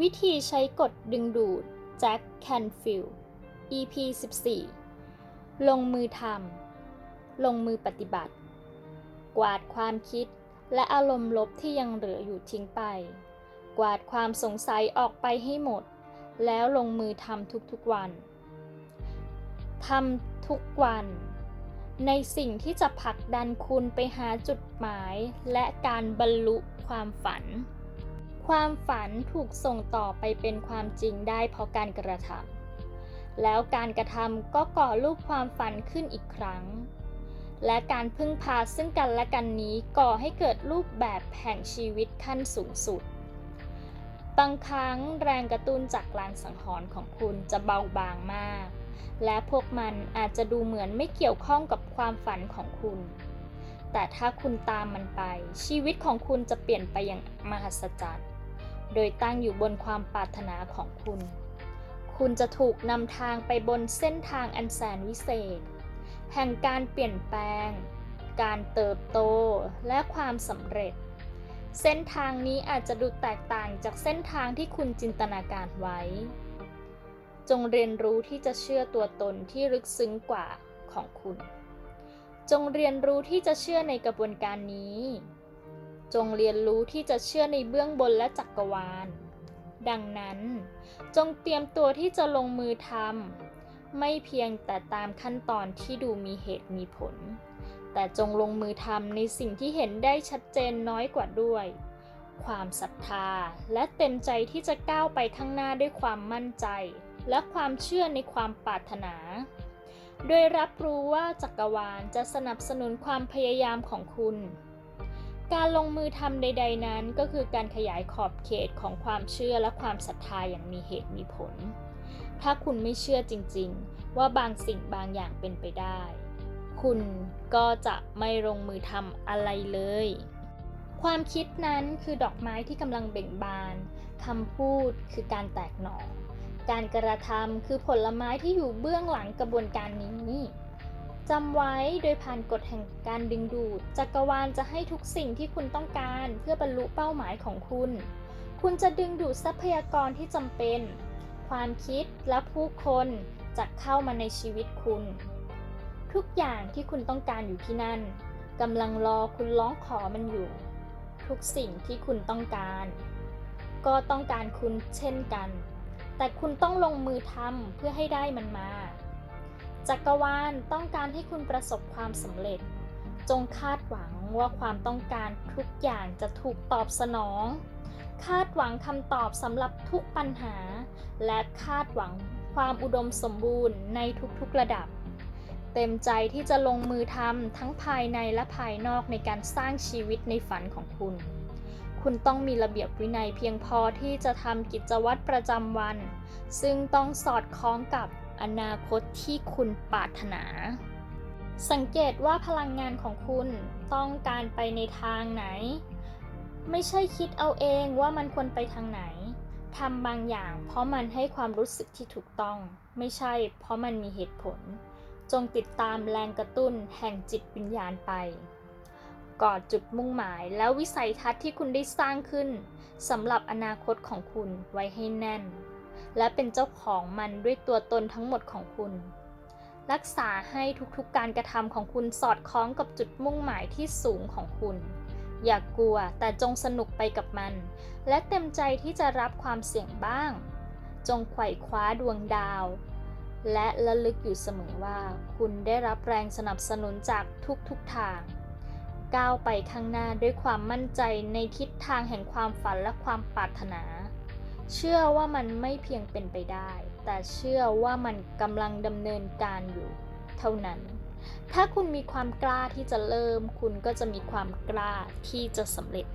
วิธีใช้กฎดึงดูด แจ็คแคนฟิล EP 14 ลงมือทำ ลงมือปฏิบัติ กวาดความคิดและอารมณ์ลบที่ยังเหลืออยู่ทิ้งไป กวาดความสงสัยออกไปให้หมด แล้วลงมือทำทุกๆวัน ทำทุกวัน ในสิ่งที่จะผลักดันคุณไปหาจุดหมายและการบรรลุความฝัน ความฝันถูกส่งต่อไปเป็นความจริงได้เพราะการกระทำแล้วการกระทำก็ก่อรูปความฝันขึ้นอีกครั้ง และการพึ่งพาซึ่งกันและกันนี้ก่อให้เกิดรูปแบบแห่งชีวิตขั้นสูงสุด บางครั้งแรงกระตุ้นจากลางสังหรณ์ของคุณจะเบาบางมาก และพวกมันอาจจะดูเหมือนไม่เกี่ยวข้องกับความฝันของคุณแต่ถ้าคุณตามมันไป ชีวิตของคุณจะเปลี่ยนไปอย่างมหัศจรรย์ โดยตั้งอยู่บนความปรารถนาของคุณ คุณจะถูกนำทางไปบนเส้นทางอันแสนวิเศษ แห่งการเปลี่ยนแปลง การเติบโตและความสำเร็จ เส้นทางนี้อาจจะดูแตกต่างจากเส้นทางที่คุณจินตนาการไว้ จงเรียนรู้ที่จะเชื่อตัวตนที่ลึกซึ้งกว่าของคุณ จงเรียนรู้ที่จะเชื่อในกระบวนการนี้ จงเรียนรู้ที่จะเชื่อในเบื้องบนและจักรวาล ดังนั้น จงเตรียมตัวที่จะลงมือทำไม่เพียงแต่ตามขั้นตอนที่ดูมีเหตุมีผล แต่จงลงมือทำในสิ่งที่เห็นได้ชัดเจนน้อยกว่าด้วย ความศรัทธาและเต็มใจที่จะก้าวไปข้างหน้าด้วยความมั่นใจ และความเชื่อในความปรารถนาโดยรับรู้ว่าจักรวาลจะสนับสนุนความพยายามของคุณ การลงมือทำใด ๆ นั้นก็คือการขยายขอบเขตของความเชื่อและความศรัทธาอย่างมีเหตุมีผล ถ้าคุณไม่เชื่อจริง ๆ ว่าบางสิ่งบางอย่างเป็นไปได้ คุณก็จะไม่ลงมือทำอะไรเลย ความคิดนั้นคือดอกไม้ที่กำลังเบ่งบานคำพูดคือการแตกหน่อ การกระทำคือผลไม้ที่อยู่เบื้องหลังกระบวนการนี้ จำไว้โดยผ่านกฎแห่งการดึงดูด จักรวาลจะให้ทุกสิ่งที่คุณต้องการเพื่อบรรลุเป้าหมายของคุณ คุณจะดึงดูดทรัพยากรที่จำเป็น ความคิดและผู้คนจะเข้ามาในชีวิตคุณ ทุกอย่างที่คุณต้องการอยู่ที่นั่นกำลังรอคุณร้องขอมันอยู่ ทุกสิ่งที่คุณต้องการ ก็ต้องการคุณเช่นกัน แต่คุณต้องลงมือทำเพื่อให้ได้มันมา จักรวาลต้องการให้คุณประสบความสำเร็จ จงคาดหวังว่าความต้องการทุกอย่างจะถูกตอบสนอง คาดหวังคำตอบสำหรับทุกปัญหา และคาดหวังความอุดมสมบูรณ์ในทุกๆระดับ เต็มใจที่จะลงมือทำทั้งภายในและภายนอกในการสร้างชีวิตในฝันของคุณ คุณต้องมีระเบียบวินัยเพียงพอที่จะทำกิจวัตรประจำวัน ซึ่งต้องสอดคล้องกับ อนาคตที่คุณปรารถนา สังเกตว่าพลังงานของคุณต้องการไปในทางไหน ไม่ใช่คิดเอาเองว่ามันควรไปทางไหนทำบางอย่างเพราะมันให้ความรู้สึกที่ถูกต้อง ไม่ใช่เพราะมันมีเหตุผล จงติดตามแรงกระตุ้นแห่งจิตวิญญาณไปกอดจุดมุ่งหมายแล้ววิสัยทัศน์ที่คุณได้สร้างขึ้นสำหรับอนาคตของคุณไว้ให้แน่น และเป็นเจ้าของมันด้วยตัวตนทั้งหมดของคุณ รักษาให้ทุกๆการกระทำของคุณสอดคล้องกับจุดมุ่งหมายที่สูงของคุณ อย่ากกลัวแต่จงสนุกไปกับมัน และเต็มใจที่จะรับความเสี่ยงบ้าง จงไขว่คว้าดวงดาว และระลึกอยู่เสมอว่า คุณได้รับแรงสนับสนุนจากทุกๆทางก้าวไปข้างหน้าด้วยความมั่นใจในทิศทางแห่งความฝันและความปรารถนา เชื่อว่ามันไม่เพียงเป็นไปได้ แต่เชื่อว่ามันกำลังดำเนินการอยู่ เท่านั้น ถ้าคุณมีความกล้าที่จะเริ่ม คุณก็จะมีความกล้าที่จะสำเร็จ